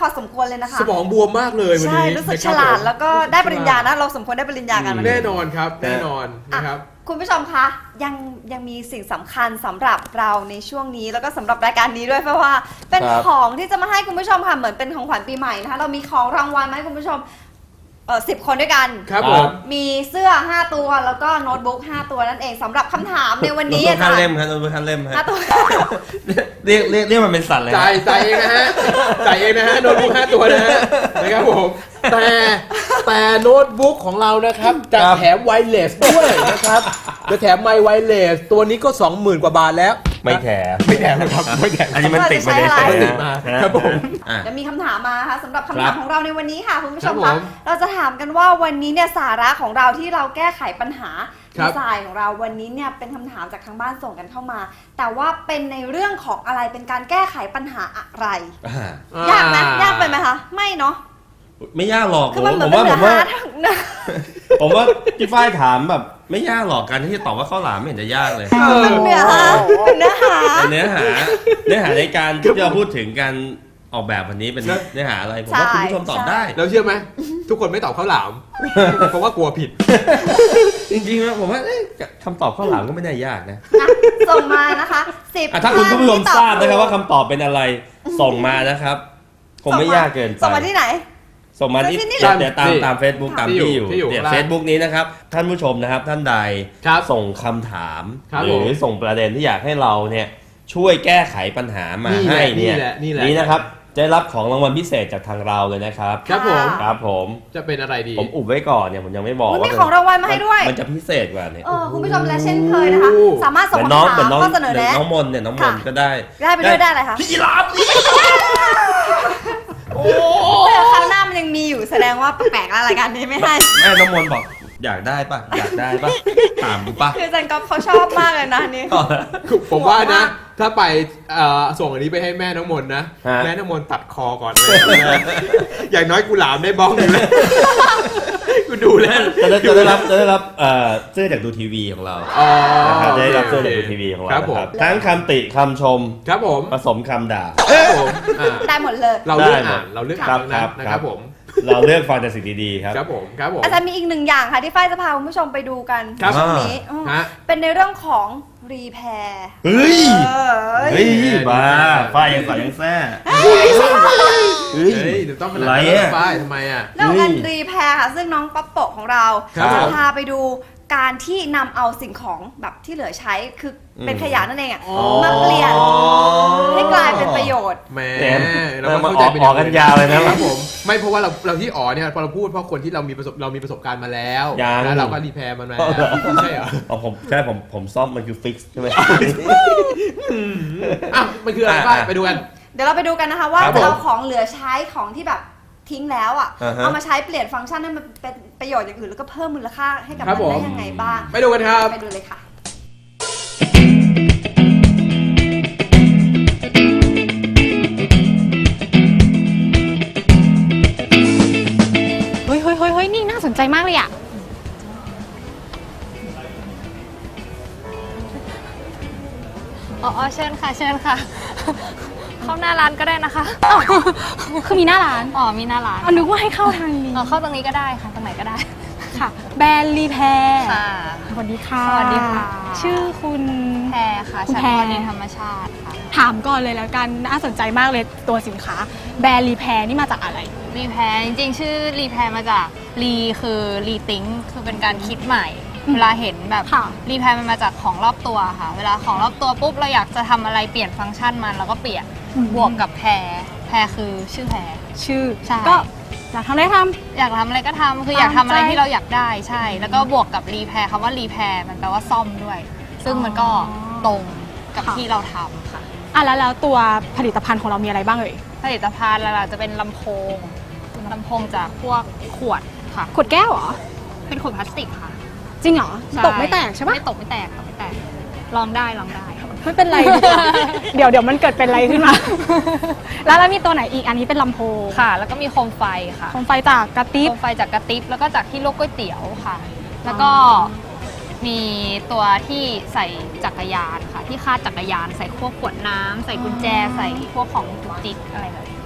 พอสมควรเลยนะคะ สมองบวมมากเลยวันใช่นี้รู้สึกนะคฉบลาดผมแล้วก็ได้ปริญญานะ เราสมควรได้ปริญญากันวันแน่นี้นอนครับ แน่นอนอะนะครับ คุณผู้ชมคะยังยังมีสิ่งสำคัญสำหรับเราในช่วงนี้แล้วก็สำหรับรายการนี้ด้วยเพราะว่าเป็นครับ ของที่จะมาให้คุณผู้ชมค่ะเหมือนเป็นของขวัญปีใหม่นะคะเรามีของรางวัลมาให้คุณผู้ชม เออสิบคนด้วยกัน ครับคผรับมมีเสื้อ 5 ตัวแล้วก็โน้ตบุ๊ก 5 ตัวนั่นเองสำหรับคำถามในวันนี้โน้อาตบุ๊กจารห้าเล่มย์ครับโน้ตบุ๊กห้าเล่มห้าฮะตัว เรียกเรียกเรียกมันเป็นสัตว์เลยฮะจ่ายจ่ายเองนะฮะจ่ายเองนะฮะโน้ตบุ๊กห้าตัวนะฮะนะครับผมแต่แต่โน้ตบุ๊กของเรานะครับจะแถมไวเลสด้วยนะครับจะแถมไมค์ไวเลสตัวนี้ก็ 20,000 กว่าบาทแล้ว ไม่แถมไม่แถมนะครับไม่แถมอันนี้มันติดมาเราจะใช้อะไรเฉยๆติดมาครับผมอะเดี๋ยวมีคำถามมานะคะสำหรับคำครัถามบของเราในวันนี้ค่ะคุณผู้ชมครัคะบผมเราจะถามกันว่าวันนี้เนี่ยสาระของเราที่เราแก้ไขปัญหาครัดีบไซน์ของเราวันนี้เนี่ยเป็นคำถามจากทางบ้านส่งกันเข้ามา แต่ว่าเป็นในเรื่องของอะไรเป็นการแก้ไขปัญหาอะไรอะยากไหมยากไปไหมคะไม่เนาะไม่ยากหรอกคือผมันมเหมือนว่าเป็นผเนื้อมว่าหาทั้งนะผมว่าพี่ฝ้ายถามแบบไม่ยากหรอกการที่จะตอบว่าข้าวหลามไม่เห็นจะยากเลยเป็นเนื้อหาเป็นเนื้อหาแต่เนื้อหาเนื้อหาในการที่เราพูดถึงการออกแบบวันนี้เป็นครับเนื้อหาอะไรผมว่าใช่คุณผู้ชมตอบได้แล้วเชื่อไหมทุกคนไม่ตอบข้าวหลามเพราะว่ากลัวผิด จริงๆนะผมว่าเอ๊ะคำตอบข้าวหลามก็ไม่ได้ยากนะอะส่งมานะคะสิบอะถ้าคุณผู้ชมท่นที่ตอบทราบนะครับว่าคำตอบเป็นอะไรส่งมานะครับคงไม่ยากเกินไปส่งมาที่ไหน ส่งมาที่ส่งมาที่นี่เดี๋ยวเดี๋ยวตามนี่ตาม Facebook ตามที่ที่ออยู่ยู่ที่อยู่เนี่ยข้างล่างเฟซบุ๊กนี้นะครับ ท่านผู้ชมนะครับ ท่านใดครับส่งคำถาม ครับหรือผมส่งประเด็นที่อยากให้เราเนี่ยช่วยแก้ไขปัญหามานี่แหให้ละเนี่ยนี่แหละนี่แหละ นะครับจะได้รับของรางวัลพิเศษจากทางเราเลยนะครับครับผมค่ะ ครับผมจะเป็นอะไรดี ผมอุบไว้ก่อนเนี่ยผมยังไม่บอกอุ๊ยว่ามีเป็นของรางวัลมาให้ด้วย มันจะพิเศษกว่าเนี่ยเออคุณผู้ชมและเช่นเคยนะคะ โอ้สามารถเหส่งมือนน้องคำเหมือนถามน้องข้อเสนอเหมือนแนะ น้องมนต์เนี่ยน้องมนต์ค่ะ ก็ได้ได้ไปด้วยได้อะไรคะ พี่รับโอ้ แต่คราวหน้ามันยังมีอยู่แสดงว่าแปลกๆแล้วรายการนี้ไม่ให้ แม่น้องมนต์บอกอยากได้ปะอยากได้ปะถามปะคืออาจันก๊อฟเขาชอบมากเลยนะอันนี่คือผมว่านะ ถ้าไปเอ่อส่งอันนี้ไปให้แม่น้องมนต์นะ ฮะ แม่น้องมนต์ตัดคอก่อนเลย อย่างน้อยกูหลามได้บ้องหนึ่งเลย กูดูแล้วจะได้จะได้รับจะได้รับเอ่อเสื้อจากดูทีวีของเราอ๋อนะครับจะได้รับโเสื้อจากดูทีวีของเราครับผมนะครับทั้งคำติคำชมครับผมผสมคำด่าครับผมอ่าได้หมดเลย เราเลือกได้หมดอ่านเราเลือกครัอ่าบนทั้งนั้นครับนะครับผม เราเลือกฟังแต่สิ่งดีๆครับครับผมครับผมอาจารย์มีอีกหนึ่งอย่างค่ะที่ฝ้ายจะพาคุณผู้ชมไปดูกันครับ ช่วงนี้อืมฮะ เป็นในเรื่องของรีแพร์เฮ้ยเออเฮ้ยบ้าฝ้ายยังใส่ยังแซ่ เฮ้ย เฮ้ยเดี๋ยวต้องขนาดอะไรนั้นอะป้ายทำไมอะ เรื่องของการเฮ้ยรีแพร์ค่ะ ซึ่งน้องปั๊บโปะของเราครับจะผมพาไปดูการที่นำเอาสิ่งของแบบที่เหลือใช้คือเป็นอืมขยะนั่นเองอะอ๋อ มาเปลี่ยนให้กลายเป็นประโยชน์ แหมแหมเราก็มาเข้าใจเป็นออกกันยาวเลยนะครับผม ไม่เพราะว่าเราเราที่อ๋อเนี่ยพอเราพูดเพราะคนที่เรามีประสบเรามีประสบการณ์มาแล้วยัง แล้วเราก็รีแพร์มันมาใช่เหรออ๋อผมใช่ผมผมซ่อมมันคือฟิกซ์ใช่ไหม อ้าวมันคืออะไรอะป้ายอะไปดูกัน เดี๋ยวเราไปดูกันนะคะว่าครับผมจะเอาของเหลือใช้ของที่แบบทิ้งแล้วอะอ่าฮะ เอามาใช้เปลี่ยนฟังก์ชันให้มันเป็นประโยชน์อย่างอื่นแล้วก็เพิ่มมูลค่าให้กับครัมับนผม ได้ยังไงบ้างไปดูกันครับ ไปดูเลยค่ะ เฮ้ยเฮ้ยเฮ้ยเฮ้ยนี่น่าสนใจมากเลยอะอ๋ออ๋อเชิญค่ะ เชิญค่ะ เข้าหน้าร้านก็ได้นะคะคือมีหน้าร้านอ๋อมีหน้าร้านเอานึกว่าให้เข้าทางนี้อ๋อเข้าตรงนี้ก็ได้ค่ะตรงไหนก็ได้ค่ะ แบรนด์รีแพร์ค่ะสวัสดีค่ะ สวัสดีค่ะ ชื่อคุณแพรค่ะคุณชั้นแพรวานินธรรมชาติค่ะ ถามก่อนเลยแล้วกันน่าสนใจมากเลยตัวสินค้า แบรนด์รีแพร์นี่มาจากอะไร รีแพรจริงๆ ชื่อรีแพรมาจากรีคือรีทิงคือเป็นการคิดใหม่อืมเวลาเห็นแบบค่ะรีแพรมันมาจากของรอบตัวค่ะ เวลาของรอบตัวปุ๊บเราอยากจะทำอะไรเปลี่ยนฟังก์ชันมันเราก็เปลี่ยน บวกกับแพรแพรคือชื่อแพรชื่อใช่ก็อยากทำอะไรทอยากทำอะไรก็ทำคือตามอยากทำอะไรใจที่เราอยากได้ใช่ แล้วก็บวกกับรีแพรคำว่ารีแพรมันแปลว่าซ่อมด้วย ซึ่งมันก็อ๋อตรงกับค่ะ ที่เราทำค่ะำอะแล้วแล้วตัวผลิตภัณฑ์ของเรามีอะไรบ้างเอ่ยผลิตภัณฑ์หลักๆจะเป็นลำโพงลำโพงจากพวกขวดค่ะ ขวดแก้วเหรอ เป็นขวดพลาสติกค่ะจริงเหรอ ใช่ตกไม่แตกใช่ปะไม่ตกไม่แตกตกไม่แตกลองได้ลองได้ ไม่เป็นไรดีกว่า เดี๋ยวเดี๋ยวมันเกิดเป็นอะไรขึ้นมา แล้วแล้วมีตัวไหนอีกอันนี้เป็นลำโพงค่ะ แล้วก็มีโคมไฟค่ะโคมไฟจากกระติบ โคมไฟจากกระติบแล้วก็จากที่ลวกก๋วยเตี๋ยวค่ะ แล้วก็มีตัวที่ใส่จักรยานค่ะ ที่คาดจักรยานใส่พวกขวดน้ำใส่กุญแจใส่พวกของจุกจิกอะไรแบบนี้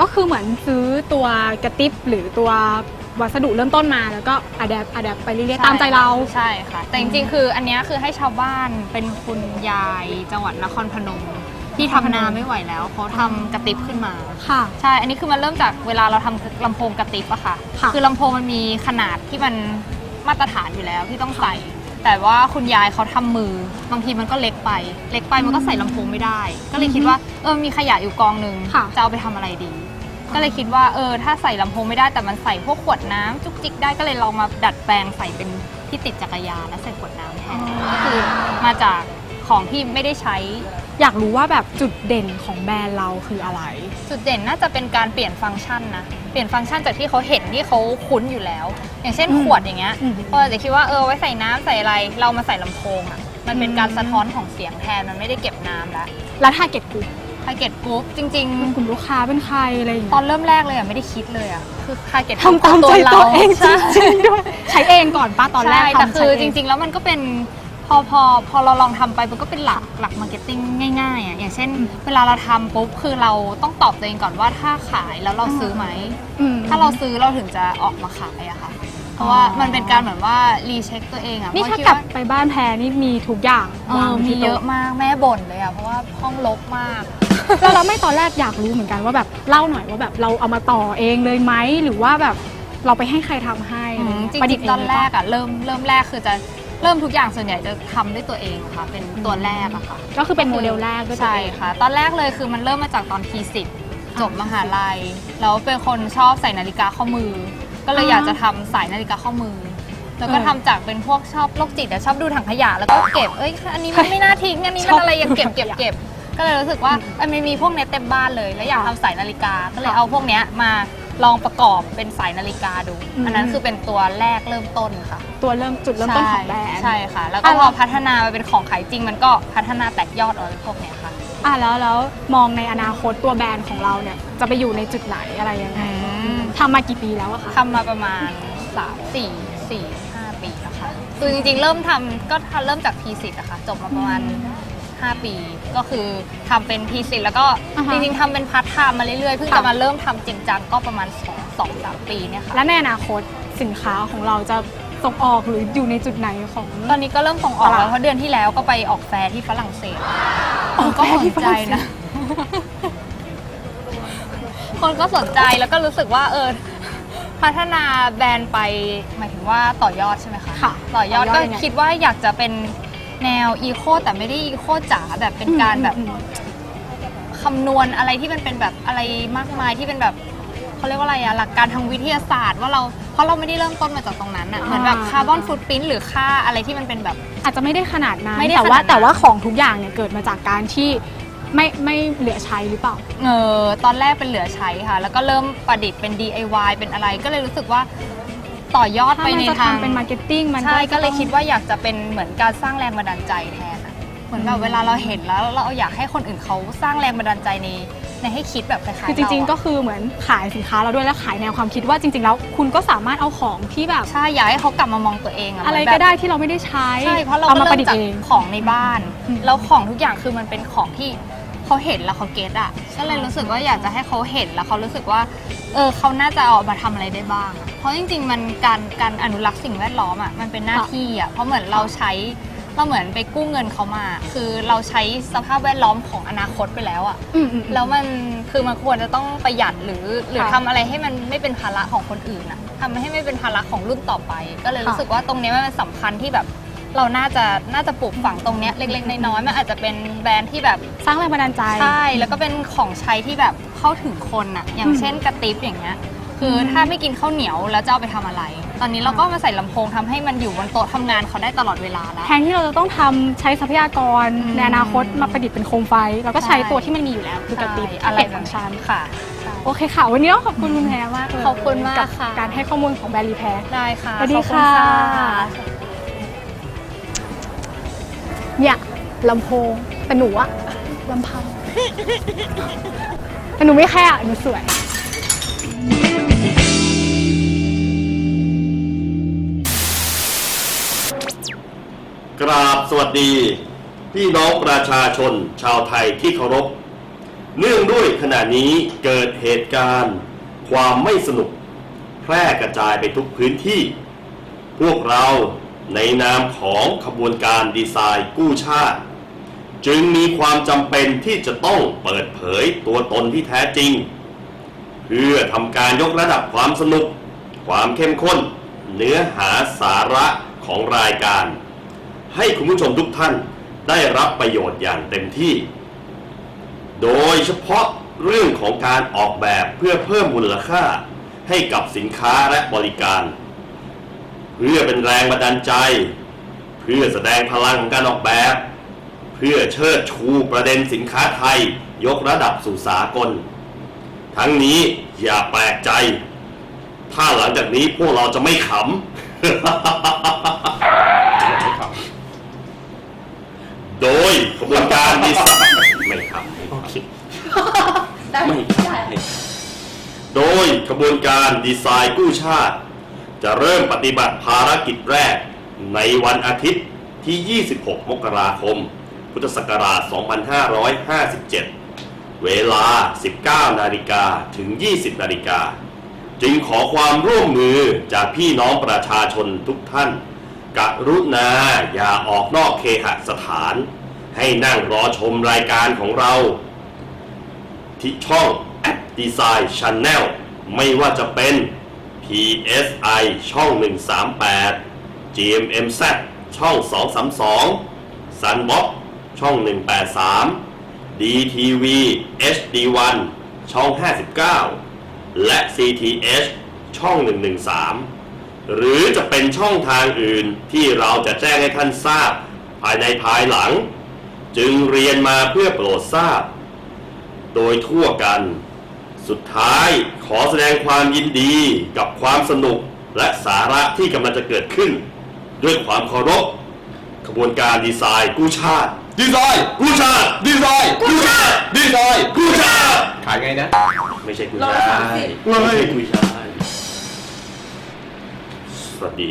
ก็คือเหมือนซื้อตัวกระติบหรือตัว วัสดุเริ่มต้นมาแล้วก็อะแดปอะแดปไปเรื่อยๆตามใจเรา ใช่ค่ะ แต่จริงๆ คืออันเนี้ยคือให้ชาวบ้านเป็นคุณยายจังหวัดนครพนม ที่ทำนาไม่ไหวแล้วเขาทำกระติบขึ้นมา ค่ะ ใช่ อันนี้คือมันเริ่มจากเวลาเราทำลำโพงกระติบอะค่ะ ค่ะคือลำโพงมันมีขนาดที่มันมาตรฐานอยู่แล้วที่ต้องใส่ แต่ว่าคุณยายเขาทำมือ บางทีมันก็เล็กไป เล็กไปมันก็ใส่ลำโพงไม่ได้ ก็เลยคิดว่าเออมีขยะอยู่กองหนึ่งค่ะ จะเอาไปทำอะไรดี ก็เลยคิดว่าเออถ้าใส่ลำโพงไม่ได้แต่มันใส่พวกขวดน้ำจุกจิกได้ก็เลยลองมาดัดแปลงใส่เป็นที่ติดจักรยานแล้วใส่ขวดน้ำแทนก็คือมาจากของที่ไม่ได้ใช้ อยากรู้ว่าแบบจุดเด่นของแบรนด์เราคืออะไร จุดเด่นน่าจะเป็นการเปลี่ยนฟังก์ชันนะ เปลี่ยนฟังก์ชันจากที่เขาเห็นที่เขาคุ้นอยู่แล้ว อย่างเช่นอืมขวดอย่างเงี้ยอืมก็อาจจะคิดว่าเออไว้ใส่น้ำใส่อะไร เรามาใส่ลำโพงอะ มันเป็นการอืม สะท้อนของเสียงแทน มันไม่ได้เก็บน้ำแล้วแล้วทาร์เก็ตกลุ่ม ทาร์เก็ตกรุ๊ปจริงกลุ่มลูกค้าเป็นใครอะไรอย่างๆตเงี้อยนเริ่มแรกเลยอะไม่ได้คิดเลยอะคือทาร์เก็ตทำตามใจตัวเองจใช่ริงๆด้วยใช้เองก่อนป้าตอนแรกใช่แต่ทำคือใช้จเริง ๆ แล้วมันก็เป็นพอพอพอเราลองทำไปมันก็เป็นหลักหลักมาร์เก็ตติ้งง่ายๆอะอย่างเช่น เวลาเราทำปุ๊บคือเราต้องตอบตัวเองก่อนว่าถ้าขายแล้วเราซื้อไหม อืม ถ้าเราซื้อเราถึงจะออกมาขายอะค่ะ เพราะว่ามันเป็นการเหมือนว่ารีเช็คตัวเองอะนี่เพถ้าระคิดกลับว่าไปบ้านแพรนี่มีทุกอย่างเอวาองมีที่เยโต๊อะมากแม่บ่นเลยอะเพราะว่าห้องรกมาก แล้วเราไม่ตอนแรกอยากรู้เหมือนกันว่าแบบเล่าหน่อยว่าแบบเราเอามาต่อเองเลยไหมหรือว่าแบบเราไปให้ใครทำให้อะไรเงี้ยจประดิริษงฐ์ๆตอนแรกเงอะเริ่มเริ่มแรกคือจะเริ่มทุกอย่างส่วนใหญ่จะทำด้วยตัวเองค่ะ เป็นตัวแรกอะค่ะ ก็คือเป็นโมเดลแรกด้วยตัวใช่เอง ค่ะ ตอนแรกเลยคือมันเริ่มมาจากตอนทีสิบจบมหาลัยแล้วเป็นคนชอบใส่นาฬิกาข้อมือ ก็เลยอ่าอยากจะทำสายนาฬิกาข้อมือ แล้วก็เออทำจากเป็นพวกชอบโรคจิตอะชอบดูถังขยะแล้วก็เก็บเอ้ยอันนี้มันไม่น่าทิ้งอันนี้มันอะไรยังเก็บเก็บเก็บ ก็เลยรู้สึกว่าเอ้ยมันมีพวกเนี้ยเต็มบ้านเลย แล้วอยากทำสายนาฬิกา ก็เลยเอาพวกเนี้ยมาลองประกอบเป็นสายนาฬิกาดูอันนั้นคือเป็นตัวแรกเริ่มต้นค่ะตัวเริ่มจุดเริ่มต้นของแบรนด์ใช่ค่ะ แล้วก็อะพแล้อว พัฒนามาเป็นของขายจริง มันก็พัฒนาแตกยอดออกเป็นพวกเนี้ยค่ะ อะแล้วแล้วมองในอนาคตตัวแบรนด์ของเราเนี่ยจะไปอยู่ในจุดไหนอะไรยังไงอืมทำมากี่ปีแล้วอะคะ ทำมาประมาณ 3 4 4 5 ปีแล้วค่ะคือจริงๆ เริ่มทำก็ทำเริ่มจาก P10 อะค่ะ จบมาประมาณ 5 ปี ก็คือทำเป็น P10 แล้วก็อ่าฮะจริงๆทำเป็นพาร์ทไทม์มาเรื่อยๆเพิ่งค่ะ จะมาเริ่มทำจริงจังก็ประมาณ2 2 3ปีเนี่ยค่ะ และในอนาคตสินค้าของเราจะส่งออกหรืออยู่ในจุดไหนของ ตอนนี้ก็เริ่มส่งออกตแล้ลาด วเพราะเดือนที่แล้วก็ไปออกแฟร์ที่ฝรั่งเศสออกก็แฟร์ที่สนฝรั่ใจงเศสนะ คนก็สนใจแล้วก็รู้สึกว่าเออพัฒนาแบรนด์ไปหมายถึงว่าต่อยอดใช่ไหมคะค่ะต่อยอดต่อยอดก็ยังไง คิดว่าอยากจะเป็น แนวอีโคแต่ไม่ได้อีโคจ๋าแบบเป็นการแบบอืมคำนวณอะไรที่มันเป็นแบบอะไรมากมายที่เป็นแบบเขาเรียกว่าอะไรอะหลักการทางวิทยาศาสตร์ ว่าเราเพราะเราไม่ได้เริ่มต้นมาจากตรงนั้นอะเหมือนแบบอ่าคาร์บอนฟุตปรินท์หรือค่าอะไรที่มันเป็นแบบ อาจจะไม่ได้ขนาดนั้นไม่ได้แต่ว่าขนาดนั้น แต่ว่าของทุกอย่างเนี่ยเกิดมาจากการที่ไม่ไม่เหลือใช้หรือเปล่า เออตอนแรกเป็นเหลือใช้ค่ะ แล้วก็เริ่มประดิษฐ์เป็น DIY เป็นอะไรก็เลยรู้สึกว่า ต่อยอดถ้าไปมันในจะทางทำเป็นมาร์เก็ตติ้งมันใช่ก็เลยต้องคิดว่าอยากจะเป็นเหมือนการสร้างแรงบันดาลใจแทนอะเหมือนแบบเวลาเราเห็นแล้วเราอยากให้คนอื่นเขาสร้างแรงบันดาลใจในในให้คิดแบบคล้ายๆคือจริงๆเาก็อะคือเหมือนขายสินค้าเราด้วยแล้วขายแนวความคิดว่าจริง ๆ แล้ว คุณก็สามารถเอาของที่แบบ ใช่อยากให้เขากลับมามองตัวเองอะอะไรเหมืนแบบก็ได้ที่เราไม่ได้ใช้ใช่เพราะเราเอาก็มาปเริ่ระมดิษจากฐ์เอง ของในบ้าน อืม แล้วของทุกอย่างคือมันเป็นของที่ เขาเห็นแล้วเขาเก็ตอะก็เลยรู้สึกว่าอยากจะให้เขาเห็นแล้วเขารู้สึกว่า เออเขาน่าจะเอามาทำอะไรได้บ้างอะเพราะจริง ๆ มันการการอนุรักษ์สิ่งแวดล้อมอะมันเป็นหน้าที่อะเพราะเหมือนเราใช้เราเหมือนไปกู้เงินเขามา คือเราใช้สภาพแวดล้อมของอนาคตไปแล้วอะ อืมอืมอืม แล้วมันคือมันควรจะต้องประหยัดหรือหรือค่ะทำอะไรให้มันไม่เป็นภาระของคนอื่นอะทำให้ไม่เป็นภาระของรุ่นต่อไป ก็เลยค่ะ รู้สึกว่าตรงนี้มันเป็นสำคัญที่แบบ เราน่าจะน่าจะปลูกฝังตรงเนี้ยเล็กๆน้อยๆมันอาจจะเป็นแบรนด์ที่แบบสร้างแรงบันดาลใจ ใช่แล้วก็เป็นของใช้ที่แบบเข้าถึงคนอะอย่างอืมเช่นกระติบอย่างเงี้ยคืออมถ้าไม่กินข้าวเหนียวแล้วจะเอาไปทำอะไร ตอนนี้เราก็มาใส่ลำโพงทำให้มันอยู่บนโต๊ะทำงานเขาได้ตลอดเวลาแล้วแทนที่เราจะต้องทำใช้ทรัพยากรอืมในอนาคตมาประดิษฐ์เป็นโคมไฟเราก็ใช้ใช่ตัวที่มันมีอยู่แล้วคือกระติบใช่ที่อะไรเป็นแบบฟังก์ชันค่ะ โอเคค่ะ วันนี้ต้องขอบคุณคุณแพรมากเลยขอบคุณมากกับค่ะการให้ข้อมูลของแบรนด์รีแพรได้ค่ะสวัสดีขอบณค่ะ เนี่ยลำโพงแต่หนูอะลำพังแต่หนูไม่แค่อะหนูสวย กราบสวัสดี พี่น้องประชาชนชาวไทยที่เคารพ เนื่องด้วยขณะนี้เกิดเหตุการณ์ ความไม่สนุก แพร่กระจายไปทุกพื้นที่ พวกเรา ในนามของขบวนการดีไซน์กู้ชาติ จึงมีความจำเป็นที่จะต้องเปิดเผยตัวตนที่แท้จริง เพื่อทำการยกระดับความสนุก ความเข้มข้น เนื้อหาสาระของรายการ ให้คุณผู้ชมทุกท่านได้รับประโยชน์อย่างเต็มที่ โดยเฉพาะเรื่องของการออกแบบเพื่อเพิ่มมูลค่าให้กับสินค้าและบริการ เพื่อเป็นแรงบันดาลใจ เพื่อแสดงพลังของการออกแบบ เพื่อเชิดชูประเด็นสินค้าไทยยกระดับสู่สากล ทั้งนี้อย่าแปลกใจ ถ้าหลังจากนี้พวกเราจะไม่ขำ โดยกระบวนการดีไซน์ไม่ขำโอเคได้ไม่ได้ โดยกระบวนการดีไซน์กู้ชาติ จะเริ่มปฏิบัติภารกิจแรกในวันอาทิตย์ที่ 26 มกราคม พุทธศักราช 2557 เวลา 19 นาฬิกาถึง 20 นาฬิกา จึงขอความร่วมมือจากพี่น้องประชาชนทุกท่าน กรุณาอย่าออกนอกเคหสถาน ให้นั่งรอชมรายการของเรา ที่ช่อง App Design Channel ไม่ว่าจะเป็น PSI ช่อง 138 GMMZ ช่อง 232 Sunbox ช่อง 183 DTV HD1 ช่อง 59 และ CTH ช่อง 113 หรือจะเป็นช่องทางอื่นที่เราจะแจ้งให้ท่านทราบ ภายในภายหลัง จึงเรียนมาเพื่อโปรดทราบ โดยทั่วกัน สุดท้ายขอแสดงความยินดีกับความสนุกและสาระที่กำลังจะเกิดขึ้น ด้วยความเคารพขบวนการดีไซน์กู้ชาติ ดีไซน์กู้ชาติ ดีไซน์กู้ชาติ ดีไซน์กู้ชาติ ขายไงนะ ไม่ใช่กู้ร้อยชาสามติสิบไม่ใช่กู้ชาติสวัสดี